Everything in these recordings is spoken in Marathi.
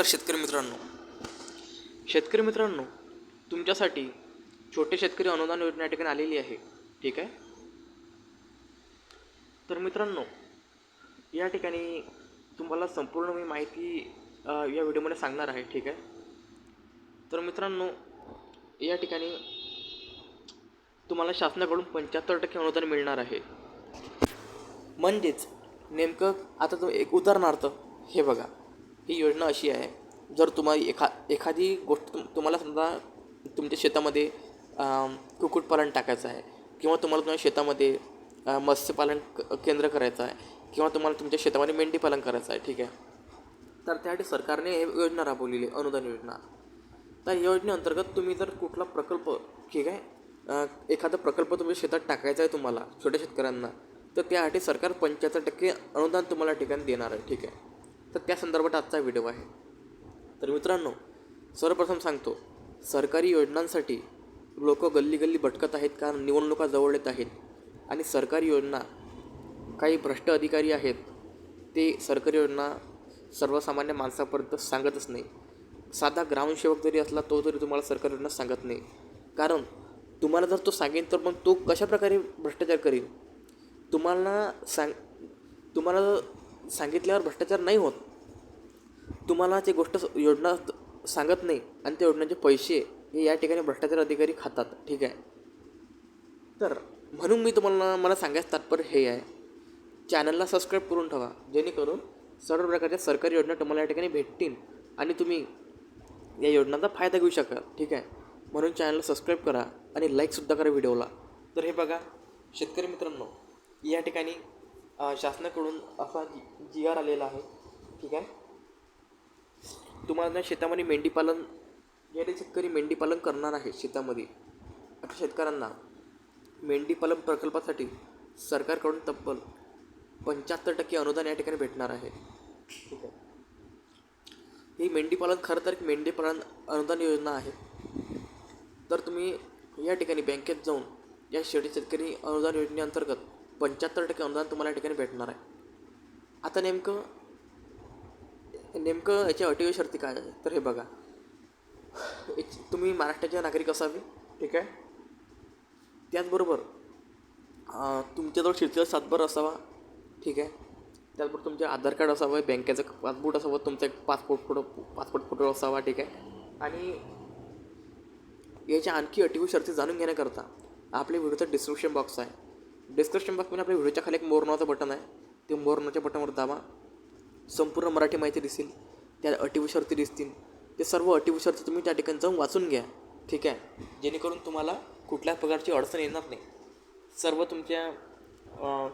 नमस्कार शेतकरी मित्रांनो. शेतकरी मित्रांनो तुमच्यासाठी छोटे शेतकरी अनुदान योजना या ठिकाणी आलेली आहे. ठीक आहे? तर मित्रांनो या ठिकाणी तुम्हाला संपूर्ण मी माहिती या व्हिडिओमध्ये सांगणार आहे. ठीक आहे? तर मित्रांनो या ठिकाणी तुम्हाला शासनाकडून पंच्याहत्तर टक्के अनुदान मिळणार आहे. म्हणजेच नेमकं आता तो एक उदाहरणार्थ हे बघा. ही योजना अशी आहे जर तुम्हाला एखा एखादी गोष्ट तुम्हाला समजा तुमच्या शेतामध्ये कुक्कुटपालन टाकायचं आहे किंवा तुम्हाला तुमच्या शेतामध्ये मत्स्यपालन क- केंद्र करायचं आहे किंवा तुम्हाला तुमच्या शेतामध्ये मेंढीपालन करायचं आहे ठीक आहे? तर त्यासाठी सरकारने हे योजना राबवलेली आहे अनुदान योजना. तर या योजनेअंतर्गत तुम्ही जर कुठला प्रकल्प ठीक आहे? एखादा प्रकल्प तुमच्या शेतात टाकायचा आहे तुम्हाला छोट्या शेतकऱ्यांना तर त्यासाठी सरकार पंच्याहत्तर टक्के अनुदान तुम्हाला ठिकाणी देणार आहे ठीक आहे? तर त्या संदर्भात आजचा व्हिडिओ आहे. तर मित्रांनो सर्वप्रथम सांगतो सरकारी योजनांसाठी लोक गल्ली गल्ली भटकत आहेत कारण निवडणुका जवळ येत आहेत. आणि सरकारी योजना काही भ्रष्ट अधिकारी आहेत ते सरकारी योजना सर्वसामान्य माणसापर्यंत सांगतच नाही. साधा ग्रामसेवक जरी असला तो तरी तुम्हाला सरकारी योजना सांगत नाही. कारण तुम्हाला जर तो सांगेन तर मग तो कशाप्रकारे भ्रष्टाचार करेल तुम्हाला सांग तुम्हाला सांगितल्यावर भ्रष्टाचार नाही होत. तुम्हाला ते गोष्ट योजना सांगत नाही आणि त्या योजनांचे पैसे हे या ठिकाणी भ्रष्टाचार अधिकारी खातात. ठीक आहे? तर म्हणून मी तुम्हाला मला सांगायचं तात्पर्य हे आहे. चॅनलला सबस्क्राईब करून ठेवा. जेणेकरून सर्व प्रकारच्या सरकारी योजना तुम्हाला या ठिकाणी भेटतील आणि तुम्ही या योजनांचा फायदा घेऊ शकाल. ठीक आहे? म्हणून चॅनलला सबस्क्राईब करा आणि लाईकसुद्धा करा व्हिडिओला. तर हे बघा शेतकरी मित्रांनो या ठिकाणी शासनाकडून असा जी जी आर आलेला आहे. ठीक आहे? तुम्हाला ना शेतामध्ये मेंढीपालन जे शेतकरी मेंढीपालन करणार आहे शेतामध्ये. आता शेतकऱ्यांना मेंढीपालन प्रकल्पासाठी सरकारकडून तब्बल पंच्याहत्तर टक्के अनुदान या ठिकाणी भेटणार आहे. ठीक आहे? ही मेंढीपालन खरं तर एक मेंढीपालन अनुदान योजना आहे. तर तुम्ही या ठिकाणी बँकेत जाऊन या शेती शेतकरी अनुदान योजनेअंतर्गत पंच्याहत्तर टक्के अनुदान तुम्हाला या ठिकाणी भेटणार आहे. आता नेमकं नेमकं याच्या अटी शर्ती काय आहे? तर हे बघा. एक तुम्ही महाराष्ट्राचे नागरिक असावे ठीक आहे? त्याचबरोबर तुमच्याजवळ शेतीचा सातबार असावा ठीक आहे? त्याचबरोबर तुमचे आधार कार्ड असावं बँकेचं पासबुक असावं तुमचा एक पासपोर्ट फोटो पासपोर्ट फोटो असावा ठीक आहे? आणि याच्या आणखी अटी शर्ती जाणून घेण्याकरता आपल्या व्हिडिओचा डिस्क्रिप्शन बॉक्स आहे. डिस्क्रिप्शन बॉक्समध्ये आपल्या व्हिडिओच्या खाली एक मोरनाचं बटन आहे. ते मोरनाच्या बटनवर दाबा. संपूर्ण मराठी माहिती दिसेल. त्या अटी दिसतील. ते सर्व अटी तुम्ही त्या ठिकाणी जाऊन वाचून घ्या. ठीक आहे? जेणेकरून तुम्हाला कुठल्याच प्रकारची अडचण येणार नाही. सर्व तुमच्या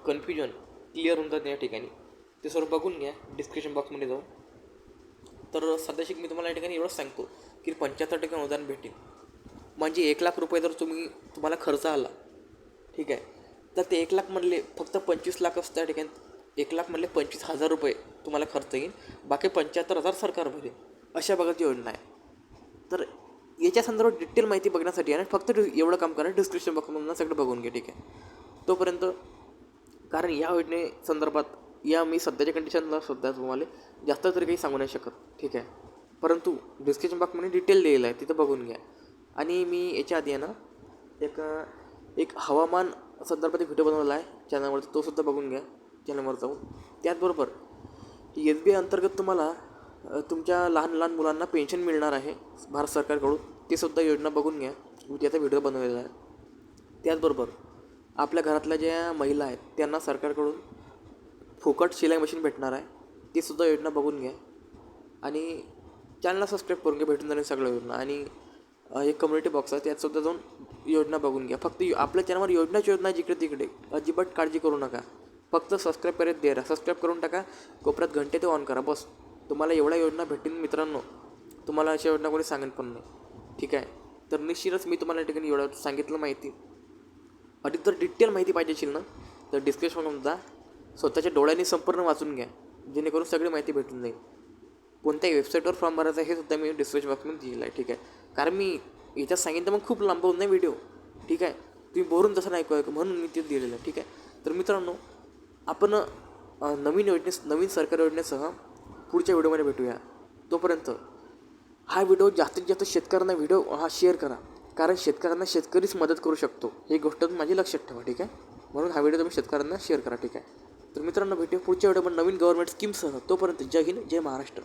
कन्फ्युजन क्लिअर होऊन जातात या ठिकाणी. ते सर्व बघून घ्या. डिस्क्रिप्शन बॉक्समध्ये जाऊन. तर सध्याशिक मी तुम्हाला या ठिकाणी एवढंच सांगतो की पंच्याहत्तर टक्के अनुदान भेटेल. म्हणजे एक लाख रुपये जर तुम्ही तुम्हाला खर्च आला. ठीक आहे? तर ते एक लाख म्हणले फक्त पंचवीस लाख असतं त्या ठिकाणी. एक लाख म्हणले पंचवीस हजार रुपये तुम्हाला खर्च येईल. बाकी पंच्याहत्तर हजार सरकार भरेल. अशा प्रकारची योजना आहे. तर याच्या संदर्भात डिटेल माहिती बघण्यासाठी आणि फक्त एवढं काम करा डिस्क्रिप्शन बघून सगळं बघून घ्या ठीक आहे. तोपर्यंत कारण या योजने संदर्भात या मी सध्याच्या कंडिशनला सध्या तुम्हाला जास्त तरी काही सांगू नाही शकत ठीक आहे. परंतु डिस्क्रिप्शन बॉक्समध्ये डिटेल दिलेलं आहे तिथं बघून घ्या. आणि मी याच्या आधी आहे ना एक एक हवामान संदर्भात एक व्हिडिओ बनवला आहे चॅनलवरती तो सुद्धा बघून घ्या. चॅनलवर जाऊन. त्याचबरोबर एस बी आय अंतर्गत तुम्हाला तुमच्या लहान लहान मुलांना पेन्शन मिळणार आहे. भारत सरकारकडून. ती सुद्धा योजना बघून घ्या. मी त्याचा व्हिडिओ बनवलेला आहे. त्याचबरोबर आपल्या घरातल्या ज्या महिला आहेत त्यांना सरकारकडून फुकट शिलाई मशीन भेटणार आहे. ती सुद्धा योजना बघून घ्या. आणि चॅनलला सबस्क्राईब करून घ्या. भेटून जाणे सगळ्या योजना. आणि एक कम्युनिटी बॉक्स आहे. त्यात सुद्धा जाऊन योजना बघून घ्या. फक्त आपल्या चॅनलवर योजनाच योजना जिकडे तिकडे अजिबात काळजी करू नका. फक्त सबस्क्राईब करत दे सबस्क्राईब करून टाका. कोपऱ्यात घंटे ते ऑन करा. बस. तुम्हाला एवढ्या योजना भेटतील मित्रांनो. तुम्हाला अशा योजना कोणी सांगेन पण नाही. ठीक आहे? तर निश्चितच मी तुम्हाला या ठिकाणी एवढं सांगितलं माहिती. अधिक जर डिटेल माहिती पाहिजे असेल ना तर डिस्क्रिप्शनमधून जा. स्वतःच्या डोळ्यांनी संपूर्ण वाचून घ्या. जेणेकरून सगळी माहिती भेटून जाईल. कोणत्याही वेबसाईटवर फॉर्म भरायचा आहे हे सुद्धा मी डिस्क्रिप्शन बॉक्समध्ये दिलेलं आहे. ठीक आहे? कारण मी याच्यात सांगितलं मग खूप लांब होऊन नाही व्हिडिओ ठीक आहे? तुम्ही बोरून तसं नाही ऐकू म्हणून मी ते दिलेलं. आहे ठीक आहे? तर मित्रांनो आपण नवीन योजने नवीन सरकारी योजनेसह पुढच्या व्हिडिओमध्ये भेटूया. तोपर्यंत हा व्हिडिओ जास्तीत जास्त शेतकऱ्यांना व्हिडिओ हा शेअर करा. कारण शेतकऱ्यांना शेतकरीच मदत करू शकतो. ही गोष्ट माझी लक्षात ठेवा. ठीक आहे? म्हणून हा व्हिडिओ तुम्ही शेतकऱ्यांना शेअर करा. ठीक आहे? तर मित्रांनो भेटूया पुढच्या व्हिडिओमध्ये नवीन गव्हर्नमेंट स्कीमसह तोपर्यंत जय हिंद जय महाराष्ट्र.